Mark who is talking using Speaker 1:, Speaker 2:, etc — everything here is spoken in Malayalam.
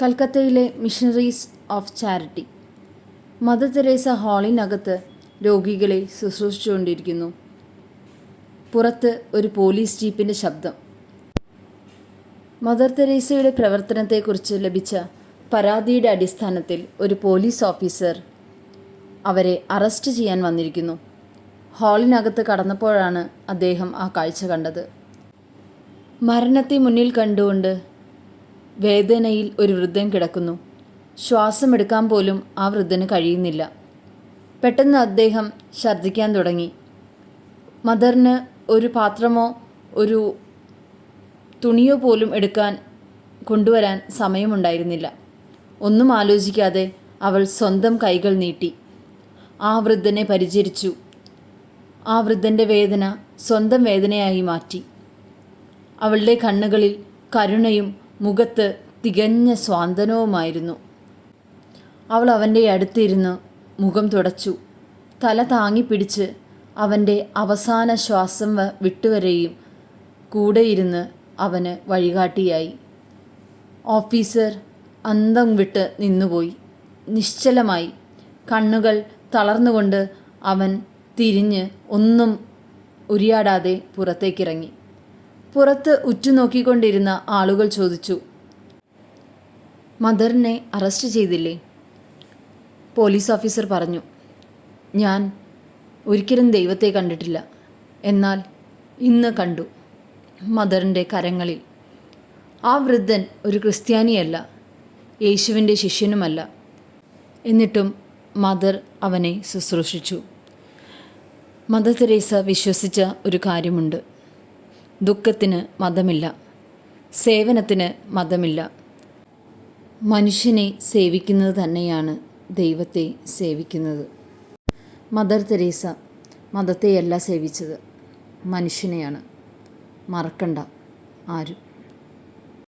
Speaker 1: കൽക്കത്തയിലെ missionaries of charity. Mother Teresa ഹാളിനകത്ത് രോഗികളെ ശുശ്രൂഷിച്ചുകൊണ്ടിരിക്കുന്നു. പുറത്ത് ഒരു പോലീസ് ജീപ്പിന്റെ ശബ്ദം. മദർ തെരേസയുടെ പ്രവർത്തനത്തെക്കുറിച്ച് ലഭിച്ച പരാതിയുടെ അടിസ്ഥാനത്തിൽ ഒരു പോലീസ് ഓഫീസർ അവരെ അറസ്റ്റ് ചെയ്യാൻ വന്നിരിക്കുന്നു. ഹാളിനകത്ത് കടന്നപ്പോഴാണ് അദ്ദേഹം ആ കാഴ്ച കണ്ടത്. മരണത്തെ മുന്നിൽ കണ്ടുകൊണ്ട് വേദനയിൽ ഒരു വൃദ്ധൻ കിടക്കുന്നു. ശ്വാസമെടുക്കാൻ പോലും ആ വൃദ്ധന് കഴിയുന്നില്ല. പെട്ടെന്ന് അദ്ദേഹം ഛർദ്ദിക്കാൻ തുടങ്ങി. മദറിന് ഒരു പാത്രമോ ഒരു തുണിയോ പോലും എടുക്കാൻ കൊണ്ടുവരാൻ സമയമുണ്ടായിരുന്നില്ല. ഒന്നും ആലോചിക്കാതെ അവൾ സ്വന്തം കൈകൾ നീട്ടി. ആ വൃദ്ധനെ പരിചരിച്ചു. ആ വൃദ്ധന്റെ വേദന സ്വന്തം വേദനയായി മാറ്റി. അവളുടെ കണ്ണുകളിൽ കരുണയും മുഖത്ത് തികഞ്ഞ സ്വാന്തനവുമായിരുന്നു. അവൾ അവന്റെ അടുത്തിരുന്ന് മുഖം തുടച്ചു. തല താങ്ങിപ്പിടിച്ച് അവന്റെ അവസാന ശ്വാസം വിട്ടുവരെയും കൂടെയിരുന്ന് അവന് വഴികാട്ടിയായി. ഓഫീസർ അന്തം വിട്ട് നിന്നുപോയി. നിശ്ചലമായി കണ്ണുകൾ തളർന്നുകൊണ്ട് അവൻ തിരിഞ്ഞ് ഒന്നും ഉരിയാടാതെ പുറത്തേക്കിറങ്ങി. പുറത്ത് ഉറ്റുനോക്കിക്കൊണ്ടിരുന്ന ആളുകൾ ചോദിച്ചു മദറിനെ അറസ്റ്റ് ചെയ്തില്ലേ? പോലീസ് ഓഫീസർ പറഞ്ഞു ഞാൻ ഒരിക്കലും ദൈവത്തെ കണ്ടിട്ടില്ല. എന്നാൽ ഇന്ന് കണ്ടു മദറിന്റെ കരങ്ങളിൽ. ആ വൃദ്ധൻ ഒരു ക്രിസ്ത്യാനിയല്ല യേശുവിന്റെ ശിഷ്യനുമല്ല. എന്നിട്ടും മദർ അവനെ ശുശ്രൂഷിച്ചു. മദർ തെരേസ വിശ്വസിച്ച ഒരു കാര്യമുണ്ട്. ദുഃഖത്തിന് മതമില്ല. സേവനത്തിന് മതമില്ല. മനുഷ്യനെ സേവിക്കുന്നത് തന്നെയാണ് ദൈവത്തെ സേവിക്കുന്നത്. മദർ തെരേസ മതത്തെയല്ല സേവിച്ചത്. മനുഷ്യനെയാണ്. മറക്കണ്ട ആരും.